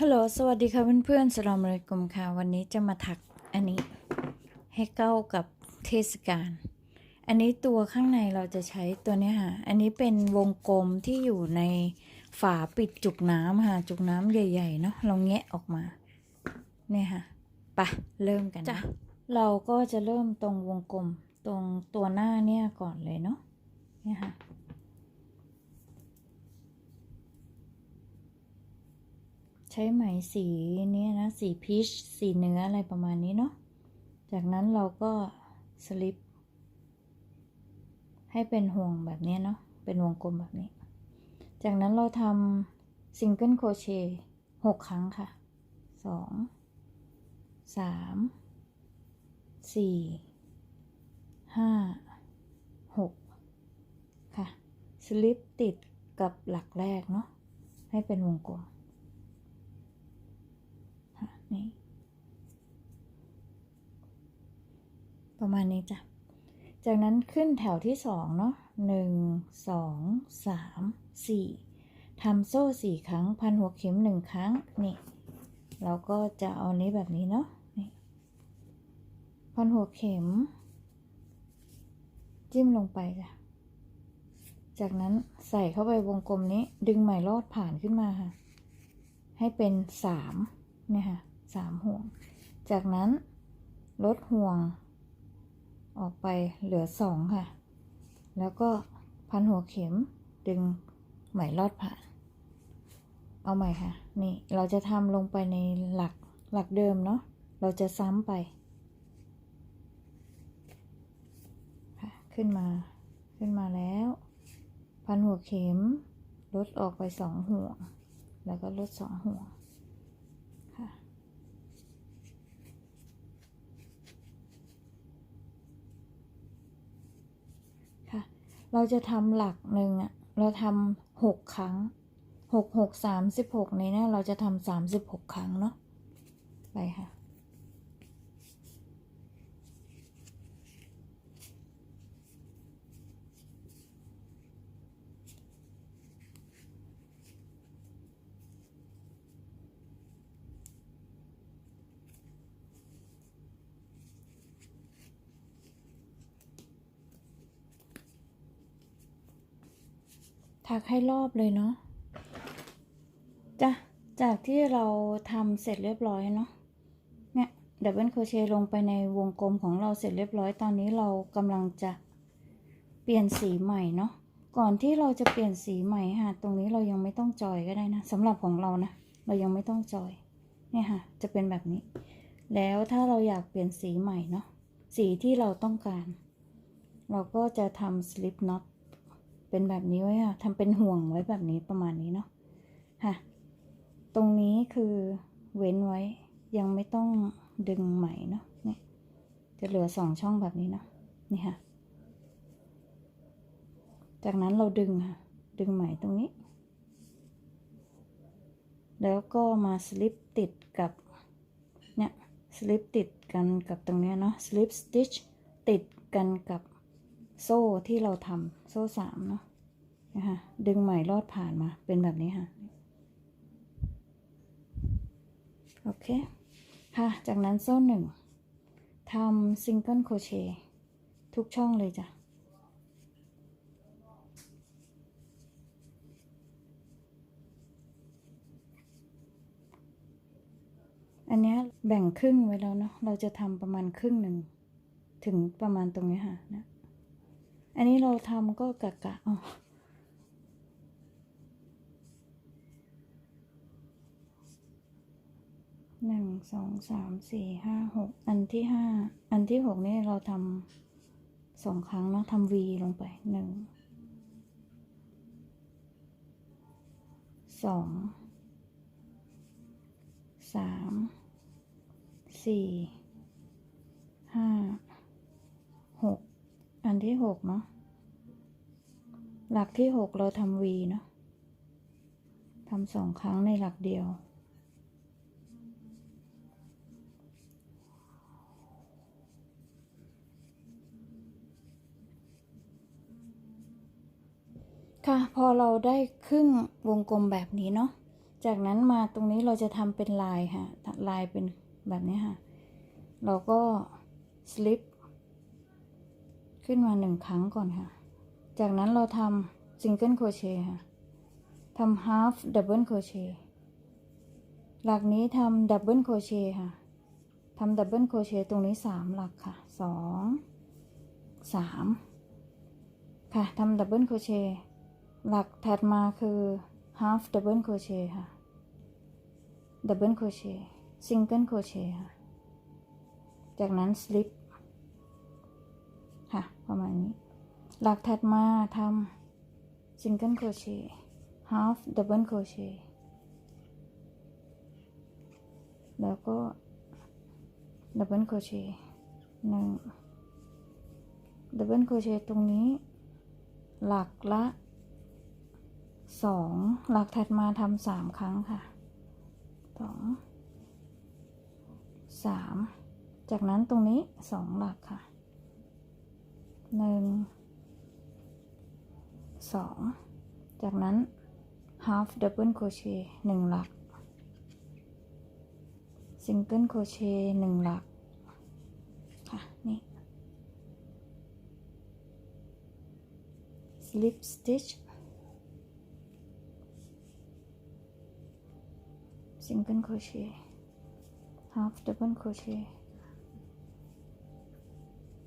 ฮัลโหล สวัสดีค่ะเพื่อนๆสลามอะลัยกุมค่ะ วันนี้จะมาถักอันนี้ให้เข้ากับเทศกาล อันนี้ตัวข้างในเราจะใช้ตัวเนี้ยค่ะ อันนี้เป็นวงกลมที่อยู่ในฝาปิดจุกน้ำค่ะ จุกน้ำใหญ่ๆเนาะเราแงะออกมา เนี่ยค่ะไปะเริ่มกันจ้ะเราก็จะเริ่มตรงวงกลมตรงตัวหน้าเนี่ยก่อนเลยเนาะ เนี่ยค่ะ ช้ไหมสีนี้นะ สีพีชสีเนื้ออะไรประมาณนี้เนาะจากนั้นเราก็สลิปให้เป็นห่วงแบบนี้เนาะเป็นวงกลมแบบนี้ จากนั้นเราทำซิงเกิลโครเชต์หกครั้งค่ะสองสามสี่ห้าหกค่ะ สลิปติดกับหลักแรกเนาะให้เป็นวงกลม นี่ ประมาณนี้จ้ะ จากนั้นขึ้นแถวที่สองเนาะหนึ่งสองสามสี่ทำโซ่สี่ครั้ง พันหัวเข็มหนึ่งครั้ง นี่ เราก็จะเอานี้แบบนี้เนาะนี่พันหัวเข็ม จิ้มลงไปจ้ะจากนั้นใส่เข้าไปวงกลมนี้ดึงไหมลอดผ่านขึ้นมาค่ะ ให้เป็นสามเนี่ยค่ะ สามห่วง จากนั้นลดห่วง ออกไปเหลือสองค่ะ แล้วก็พันหัวเข็มดึงไหมลอดผ่าน เอาใหม่ค่ะ นี่เราจะทำลงไปในหลักหลักเดิมเนาะ เราจะซ้ำไปค่ะขึ้นมา ขึ้นมาแล้ว พันหัวเข็มลดออกไปสองห่วง แล้วก็ลดสองห่วง ค่ะ ค่ะ เราจะทำหลักหนึ่งอะเราทำหกครั้งหกหกสามสิบหกในนี้เราจะทำสามสิบหกครั้งเนาะไปค่ะ ถักให้รอบเลยเนาะจ้ะจากที่เราทำเสร็จเรียบร้อยเนาะเนี่ยดับเบิลโครเชต์ลงไปในวงกลมของเราเสร็จเรียบร้อยตอนนี้เรากำลังจะเปลี่ยนสีใหม่เนาะก่อนที่เราจะเปลี่ยนสีใหม่ค่ะ ตรงนี้เรายังไม่ต้องจอยก็ได้นะสำหรับของเรานะ เรายังไม่ต้องจอย เนี่ยค่ะ จะเป็นแบบนี้ แล้วถ้าเราอยากเปลี่ยนสีใหม่เนาะสีที่เราต้องการ เราก็จะทำสลิปน็อต เป็นแบบนี้ไว้ค่ะทำเป็นห่วงไว้แบบนี้ประมาณนี้เนาะค่ะตรงนี้คือเว้นไว้ยังไม่ต้องดึงไหมเนาะเนี่ยจะเหลือสองช่องแบบนี้เนาะนี่ค่ะ จากนั้นเราดึงค่ะ ดึงไหมตรงนี้ แล้วก็มาสลิปติดกับเนี่ยสลิปติดกันกับตรงเนี้ยเนาะสลิปสติชติดกันกับโซ่ที่เราทำโซ่สามเนาะ นะคะดึงไหมลอดผ่านมาเป็นแบบนี้ค่ะโอเคค่ะจากนั้นโซ่หนึ่งทำซิงเกิลโครเชต์ทุกช่องเลยจ้ะอันนี้แบ่งครึ่งไว้แล้วเนาะ เราจะทำประมาณครึ่งหนึ่ง ถึงประมาณตรงนี้ค่ะนะ อันนี้เราทำก็กะกะเอ หนึ่งสองสามสี่ห้าหกอันที่ห้าอันที่หกนี่เราทำสองครั้งเนาะทำ V ลงไปหนึ่งสองสามสี่ห้าหกอันที่หกเนาะหลักที่หกเราทำ V เนาะทำสองครั้งในหลักเดียว ค่ะพอเราได้ครึ่งวงกลมแบบนี้เนาะจากนั้นมาตรงนี้เราจะทำเป็นลายค่ะลายเป็นแบบนี้ค่ะ เราก็สลิปขึ้นมาหนึ่งครั้งก่อนค่ะ จากนั้นเราทำซิงเกิลโครเชต์ค่ะทำ half double crochet หลักนี้ทำดับเบิลโครเชต์ค่ะทำดับเบิลโครเชต์ตรงนี้สามหลักค่ะสองสามค่ะทำดับ หลักถัดมาคือ half double crochet ค่ะ double crochet single crochet ค่ะ จากนั้น slip ค่ะ ประมาณนี้ หลักถัดมาทำ single crochet half double crochet แล้วก็ double crochet หนึ่ง double crochet ตรงนี้ หลักละ สองหลักถัดมาทำสามครั้งค่ะสองสามจากนั้นตรงนี้สองหลักค่ะหนึ่งสองจากนั้น half double crochet หนึ่งหลัก single crochet หนึ่งหลัก ค่ะ นี่ slip stitch single crochet half double crochet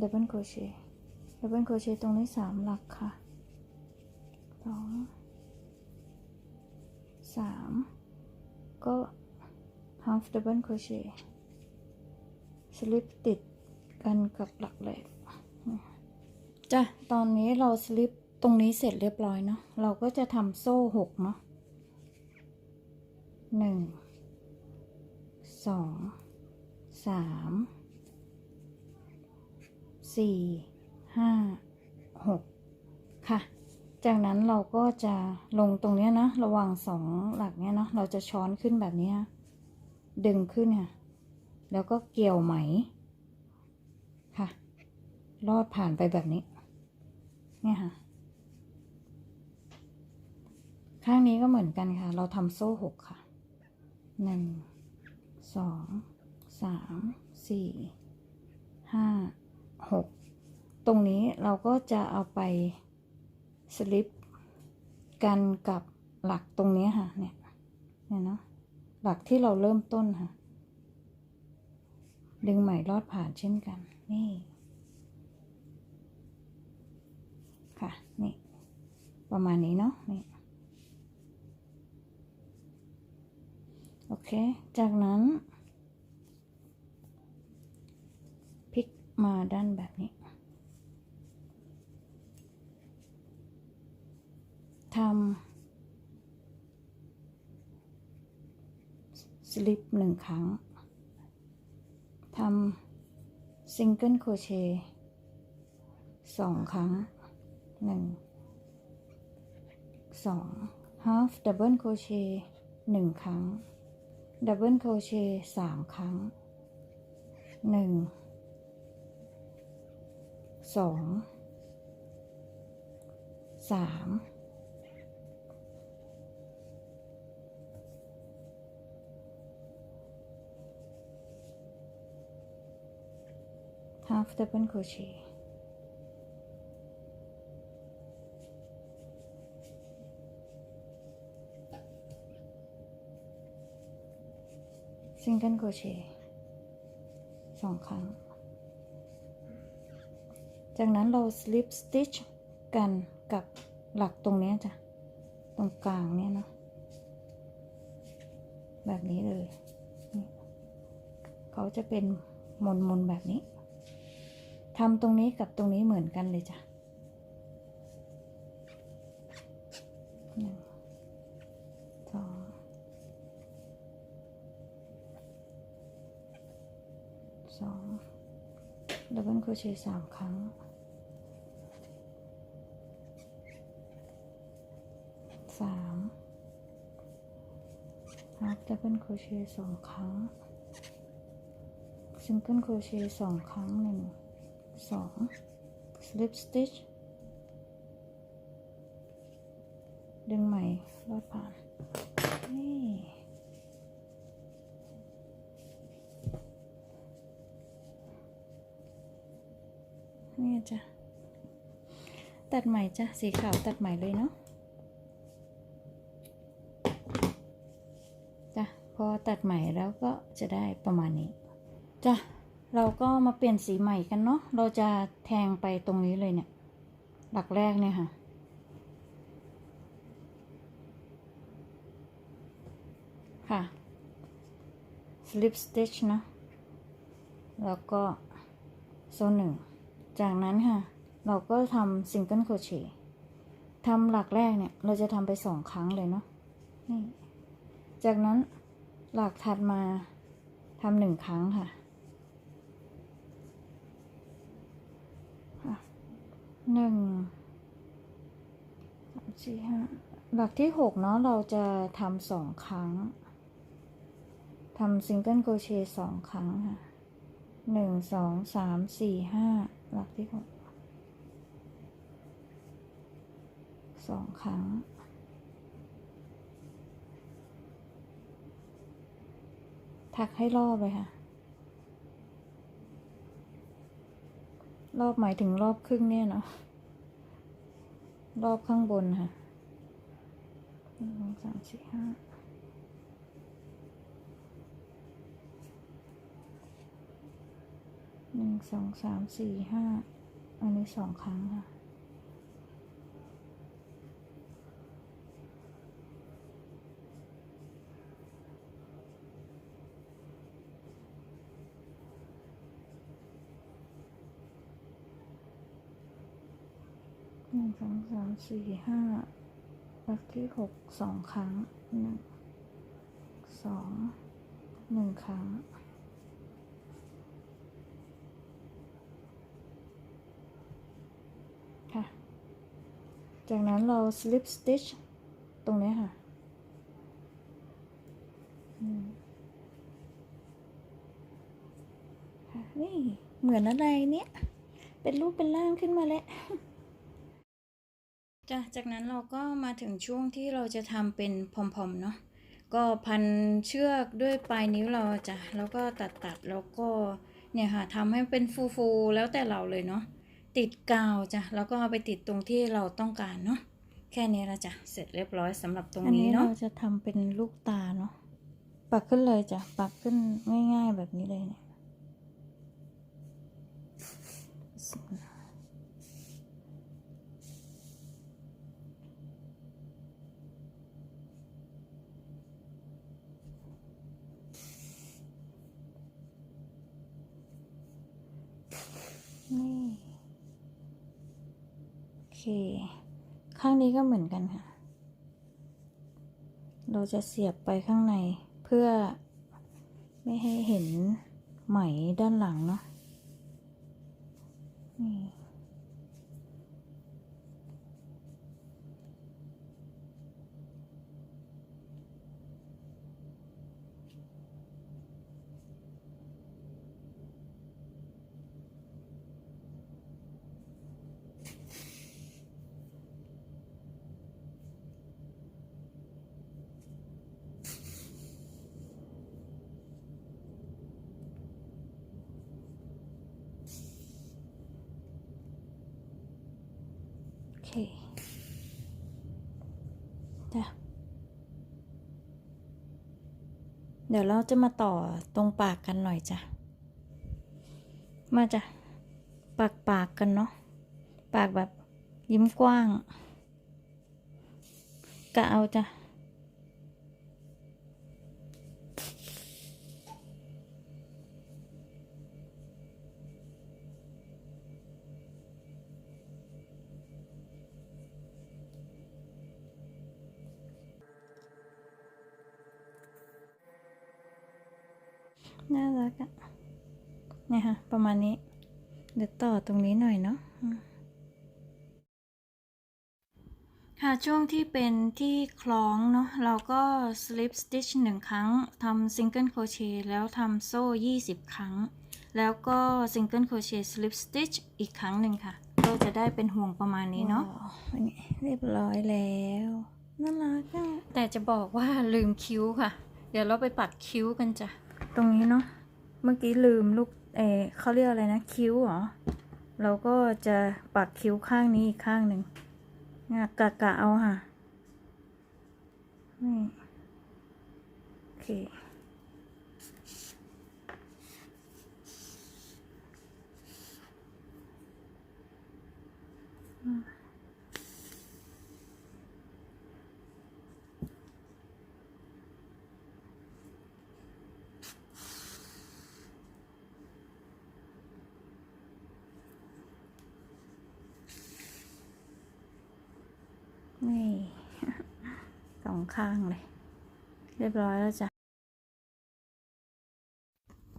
double crochet double crochet ตรงนี้สามหลักค่ะสองสามก็ half double crochet slip ติดกันกับหลักแรกจ้ะตอนนี้เราสลิปตรงนี้เสร็จเรียบร้อยเนาะเราก็จะทำโซ่หกเนาะ หนึ่งสองสามสี่ห้าหกค่ะ จากนั้นเราก็จะลงตรงเนี้ยนะ ระหว่างสองหลักเนี้ยเนาะเราจะช้อนขึ้นแบบนี้ดึงขึ้นค่ะ แล้วก็เกี่ยวไหม ค่ะ ลอดผ่านไปแบบนี้เนี่ยค่ะ ข้างนี้ก็เหมือนกันค่ะ เราทำโซ่หกค่ะ หนึ่งสองสามสี่ห้าหกตรงนี้เราก็จะเอาไปสลิปกันกับหลักตรงนี้ค่ะเนี่ยเนี่ยเนาะหลักที่เราเริ่มต้นค่ะ ดึงไหมลอดผ่านเช่นกัน นี่ ค่ะ นี่ ประมาณนี้เนาะนี่ โอเค จากนั้นพลิกมาด้านแบบนี้ทำสลิปหนึ่งครั้งทำซิงเกิลโคเชสองครั้งหนึ่งสอง half double crochet หนึ่งครั้ง ดับเบิลโครเชต์สามครั้งหนึ่งสองสาม half double crochet ซิงเกิลโครเชต์ ซิงเกิลโคเชสองครั้ง จากนั้นเรา slip stitch กันกับหลักตรงนี้จ้ะ ตรงกลางเนี้ยเนาะแบบนี้เลย เขาจะเป็นมนมนแบบนี้ทำตรงนี้กับตรงนี้เหมือนกันเลยจ้ะหนึ่งสอง สองดับเบิลโครเชต์สามครั้ง สามฮับดับเบิลโครเชต์สองครั้ง ซิงเกิลโครเชต์สองครั้งหนึ่ง สองสลิปสติชดึงใหม่ลอดผ่านนี่ นี่จ้ะ ตัดใหม่จ้ะ สีขาวตัดใหม่เลยเนาะ จ้ะ พอตัดใหม่แล้วก็จะได้ประมาณนี้ จ้ะ เราก็มาเปลี่ยนสีใหม่กันเนาะ เราจะแทงไปตรงนี้เลยเนี่ย หลักแรกเนี่ยค่ะค่ะ slip stitch นะ แล้วก็โซนหนึ่ง จากนั้นค่ะ เราก็ทำ single crochet ทำหลักแรกเนี่ย เราจะทำไปสองครั้งเลยเนาะนี่จากนั้นหลักถัดมาทำหนึ่งครั้งค่ะหนึ่งสามสี่ห้าหลักที่หกเนาะเราจะทำสองครั้งทำซิงเกิลโครเชต์สองครั้งค่ะหนึ่งสองสามสี่ห้า หลักที่หกสองครั้ง ถักให้รอบเลยค่ะ รอบหมายถึงรอบครึ่งเนี่ยเนาะ รอบข้างบนค่ะหนึ่งสองสามสี่ห้า หนึ่งสองสามสี่ห้าอันนี้สองครั้งค่ะหนึ่งสองสามสี่ห้าลักที่หกสองครั้งหนึ่งสองหนึ่งครั้ง จากนั้นเรา slip stitch ตรงนี้ค่ะนี่เหมือนอะไรเนี่ย เป็นรูปเป็นร่างขึ้นมาแล้วจ้ะจากนั้นเราก็มาถึงช่วงที่เราจะทำเป็นพอมๆเนาะก็พันเชือกด้วยปลายนิ้วเราจ้ะแล้วก็ตัดตัดๆแล้วก็เนี่ยค่ะทำให้เป็นฟูๆแล้วแต่เราเลยเนาะ ติดกาวจ้ะแล้วก็เอาไปติดตรงที่เราต้องการเนาะแค่นี้ละจ้ะเสร็จเรียบร้อยสำหรับตรงนี้เนาะเราจะทำเป็นลูกตาเนาะปักขึ้นเลยจ้ะปักขึ้นง่าย ๆ แบบนี้เลยเนี่ยนี่โอ เค ข้างนี้ก็เหมือนกันค่ะ เราจะเสียบไปข้างในเพื่อไม่ให้เห็นไหมด้านหลังเนาะ เคจ้ะเดี๋ยวเราจะมาต่อตรงปากกันหน่อยจ้ะ มาจ้ะ ปากปากกันเนาะ ปากแบบยิ้มกว้าง กะเอาจ้ะ น่ารักอะเนี่ยค่ะ ประมาณนี้ เดี๋ยวต่อตรงนี้หน่อยเนาะอืมค่ะช่วงที่เป็นที่คล้องเนาะเราก็ slip stitch หนึ่งครั้งทำ single crochet แล้วทำโซ่ 20 ครั้ง แล้วก็ single crochet slip stitch อีกครั้งหนึ่งค่ะ ก็จะได้เป็นห่วงประมาณนี้เนาะเรียบร้อยแล้วน่ารักอะแต่จะบอกว่าลืมคิ้วค่ะ เดี๋ยวเราไปปัดคิ้วกันจ้ะ ตรงนี้เนาะ เมื่อกี้ลืมลูก เอเขาเรียกอะไรนะ คิ้วเหรอ เราก็จะปัดคิ้วข้างนี้อีกข้างหนึ่งเนี่ยกะกะเอาค่ะ นี่ โอเคนี่ ส องข้างเลย เรียบร้อยแล้วจ้ะ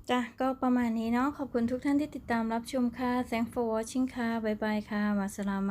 จ้ะก็ประมาณนี้เนาะขอบคุณทุกท่านที่ติดตามรับชมค่ะ thanks for watching ค่ะ บ๊ายบายค่ะ มาสลามา